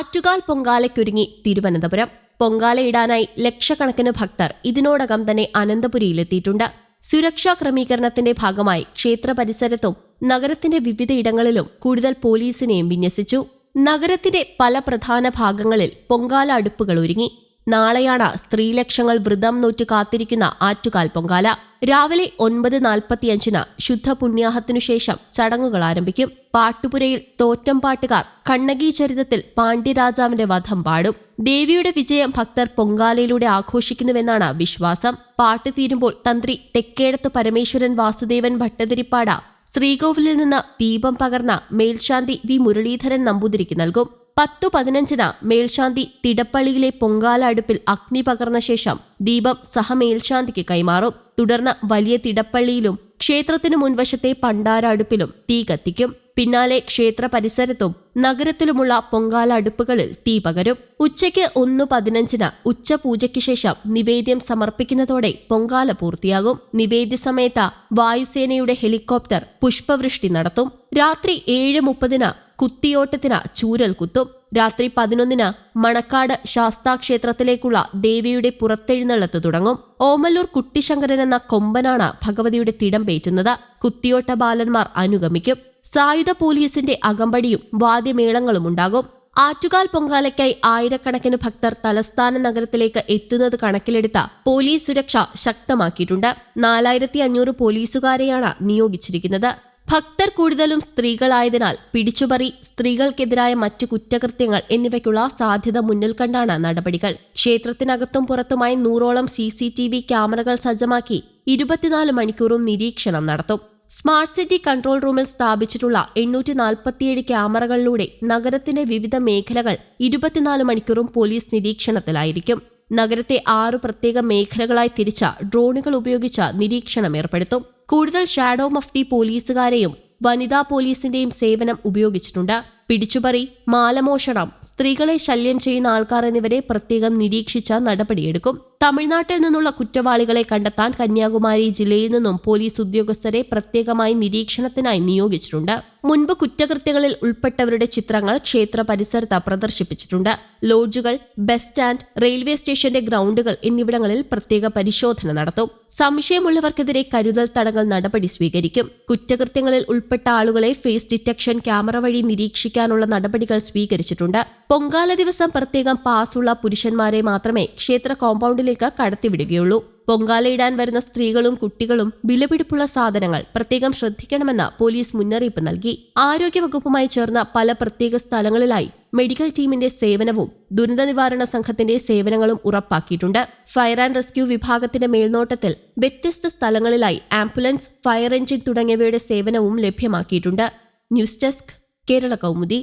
ആറ്റുകാൽ പൊങ്കാലയ്ക്കൊരുങ്ങി തിരുവനന്തപുരം. പൊങ്കാലയിടാനായി ലക്ഷക്കണക്കിന് ഭക്തർ ഇതിനോടകം തന്നെ അനന്തപുരിയിലെത്തിയിട്ടുണ്ട്. സുരക്ഷാ ക്രമീകരണത്തിന്റെ ഭാഗമായി ക്ഷേത്ര പരിസരത്തും നഗരത്തിന്റെ വിവിധയിടങ്ങളിലും കൂടുതൽ പോലീസിനെയും വിന്യസിച്ചു. നഗരത്തിന്റെ പല പ്രധാന ഭാഗങ്ങളിൽ പൊങ്കാല അടുപ്പുകൾ ഒരുങ്ങി. നാളെയാണ് സ്ത്രീലക്ഷങ്ങൾ വ്രതം നോറ്റ് കാത്തിരിക്കുന്ന ആറ്റുകാൽ പൊങ്കാല. രാവിലെ ഒൻപത് നാൽപ്പത്തിയഞ്ചിന് ശുദ്ധ പുണ്യാഹത്തിനു ശേഷം ചടങ്ങുകൾ ആരംഭിക്കും. പാട്ടുപുരയിൽ തോറ്റം പാട്ടുകാർ കണ്ണകി ചരിതത്തിൽ പാണ്ഡ്യരാജാവിന്റെ വധം പാടും. ദേവിയുടെ വിജയം ഭക്തർ പൊങ്കാലയിലൂടെ ആഘോഷിക്കുന്നുവെന്നാണ് വിശ്വാസം. പാട്ട് തീരുമ്പോൾ തന്ത്രി തെക്കേടത്ത് പരമേശ്വരൻ വാസുദേവൻ ഭട്ടതിരിപ്പാട ശ്രീകോവിലിൽ നിന്ന് ദീപം പകർന്ന മേൽശാന്തി വി മുരളീധരൻ നമ്പൂതിരിക്ക് നൽകും. പത്തു പതിനഞ്ചിന് മേൽശാന്തി തിടപ്പള്ളിയിലെ പൊങ്കാല അടുപ്പിൽ അഗ്നി പകർന്ന ശേഷം ദീപം സഹമേൽശാന്തിക്ക് കൈമാറും. തുടർന്ന് വലിയ തിടപ്പള്ളിയിലും ക്ഷേത്രത്തിനു മുൻവശത്തെ പണ്ടാര അടുപ്പിലും തീ കത്തിക്കും. പിന്നാലെ ക്ഷേത്ര പരിസരത്തും നഗരത്തിലുമുള്ള പൊങ്കാല അടുപ്പുകളിൽ തീ പകരും. ഉച്ചയ്ക്ക് ഒന്ന് പതിനഞ്ചിന് ഉച്ചപൂജയ്ക്ക് ശേഷം നിവേദ്യം സമർപ്പിക്കുന്നതോടെ പൊങ്കാല പൂർത്തിയാകും. നിവേദ്യ സമയത്ത് വായുസേനയുടെ ഹെലികോപ്റ്റർ പുഷ്പവൃഷ്ടി നടത്തും. രാത്രി ഏഴ് മുപ്പതിന് കുത്തിയോട്ടത്തിന് ചൂരൽ കുത്തും. രാത്രി പതിനൊന്നിന് മണക്കാട് ശാസ്താ ക്ഷേത്രത്തിലേക്കുള്ള ദേവിയുടെ പുറത്തെഴുന്നള്ളത്ത് തുടങ്ങും. ഓമല്ലൂർ കുട്ടിശങ്കരൻ എന്ന കൊമ്പനാണ് ഭഗവതിയുടെ തിടം പേറ്റുന്നത്. കുത്തിയോട്ട ബാലന്മാർ അനുഗമിക്കും. സായുധ പോലീസിന്റെ അകമ്പടിയും വാദ്യമേളങ്ങളും ഉണ്ടാകും. ആറ്റുകാൽ പൊങ്കാലയ്ക്കായി ആയിരക്കണക്കിന് ഭക്തർ തലസ്ഥാന നഗരത്തിലേക്ക് എത്തുന്നത് കണക്കിലെടുത്ത പോലീസ് സുരക്ഷ ശക്തമാക്കിയിട്ടുണ്ട്. നാലായിരത്തി അഞ്ഞൂറ് പോലീസുകാരെയാണ് നിയോഗിച്ചിരിക്കുന്നത്. ഭക്തർ കൂടുതലും സ്ത്രീകളായതിനാൽ പിടിച്ചുപറി സ്ത്രീകൾക്കെതിരായ മറ്റു കുറ്റകൃത്യങ്ങൾ എന്നിവയ്ക്കുള്ള സാധ്യത മുന്നിൽ കണ്ടാണ് നടപടികൾ. ക്ഷേത്രത്തിനകത്തും പുറത്തുമായി നൂറോളം സി സി ടി വി ക്യാമറകൾ സജ്ജമാക്കി ഇരുപത്തിനാല് മണിക്കൂറും നിരീക്ഷണം നടത്തും. സ്മാർട്ട് സിറ്റി കൺട്രോൾ റൂമിൽ സ്ഥാപിച്ചിട്ടുള്ള എണ്ണൂറ്റി നാൽപ്പത്തിയേഴ് ക്യാമറകളിലൂടെ നഗരത്തിന്റെ വിവിധ മേഖലകൾ ഇരുപത്തിനാല് മണിക്കൂറും പോലീസ് നിരീക്ഷണത്തിലായിരിക്കും. നഗരത്തെ ആറ് പ്രത്യേക മേഖലകളായി തിരിച്ച ഡ്രോണുകൾ ഉപയോഗിച്ച നിരീക്ഷണം ഏർപ്പെടുത്തും. കൂടുതൽ ഷാഡോ മഫ്തി പോലീസുകാരെയും വനിതാ പോലീസിന്റെയും സേവനം ഉപയോഗിച്ചിട്ടുണ്ട്. പിടിച്ചുപറി മാലമോഷണം സ്ത്രീകളെ ശല്യം ചെയ്യുന്ന ആൾക്കാർ എന്നിവരെ പ്രത്യേകം നിരീക്ഷിച്ച നടപടിയെടുക്കും തമിഴ്നാട്ടിൽ നിന്നുള്ള കുറ്റവാളികളെ കണ്ടെത്താൻ കന്യാകുമാരി ജില്ലയിൽ നിന്നും പോലീസ് ഉദ്യോഗസ്ഥരെ പ്രത്യേകമായി നിരീക്ഷണത്തിനായി നിയോഗിച്ചിട്ടുണ്ട്. മുൻപ് കുറ്റകൃത്യങ്ങളിൽ ഉൾപ്പെട്ടവരുടെ ചിത്രങ്ങൾ ക്ഷേത്ര പരിസരത്ത് പ്രദർശിപ്പിച്ചിട്ടുണ്ട്. ലോഡ്ജുകൾ ബസ് സ്റ്റാൻഡ് റെയിൽവേ സ്റ്റേഷന്റെ ഗ്രൗണ്ടുകൾ എന്നിവിടങ്ങളിൽ പ്രത്യേക പരിശോധന നടത്തും. സംശയമുള്ളവർക്കെതിരെ കരുതൽ തടങ്കൽ നടപടി സ്വീകരിക്കും. കുറ്റകൃത്യങ്ങളിൽ ഉൾപ്പെട്ട ആളുകളെ ഫേസ് ഡിറ്റക്ഷൻ ക്യാമറ വഴി നിരീക്ഷിക്കാനുള്ള നടപടികൾ സ്വീകരിച്ചിട്ടുണ്ട്. പൊങ്കാല ദിവസം പ്രത്യേകം പാസുള്ള പുരുഷന്മാരെ മാത്രമേ ക്ഷേത്ര കോമ്പൗണ്ടിലേക്ക് കടത്തിവിടുകയുള്ളൂ. പൊങ്കാലയിടാൻ വരുന്ന സ്ത്രീകളും കുട്ടികളും വിലപിടിപ്പുള്ള സാധനങ്ങൾ പ്രത്യേകം ശ്രദ്ധിക്കണമെന്ന് പോലീസ് മുന്നറിയിപ്പ് നൽകി. ആരോഗ്യവകുപ്പുമായി ചേർന്ന പല പ്രത്യേക സ്ഥലങ്ങളിലായി മെഡിക്കൽ ടീമിന്റെ സേവനവും ദുരന്ത നിവാരണ സംഘത്തിന്റെ സേവനങ്ങളും ഉറപ്പാക്കിയിട്ടുണ്ട്. ഫയർ ആൻഡ് റെസ്ക്യൂ വിഭാഗത്തിന്റെ മേൽനോട്ടത്തിൽ വ്യത്യസ്ത സ്ഥലങ്ങളിലായി ആംബുലൻസ് ഫയർ എഞ്ചിൻ തുടങ്ങിയവയുടെ സേവനവും ലഭ്യമാക്കിയിട്ടുണ്ട്. News desk Kerala Kaumudi.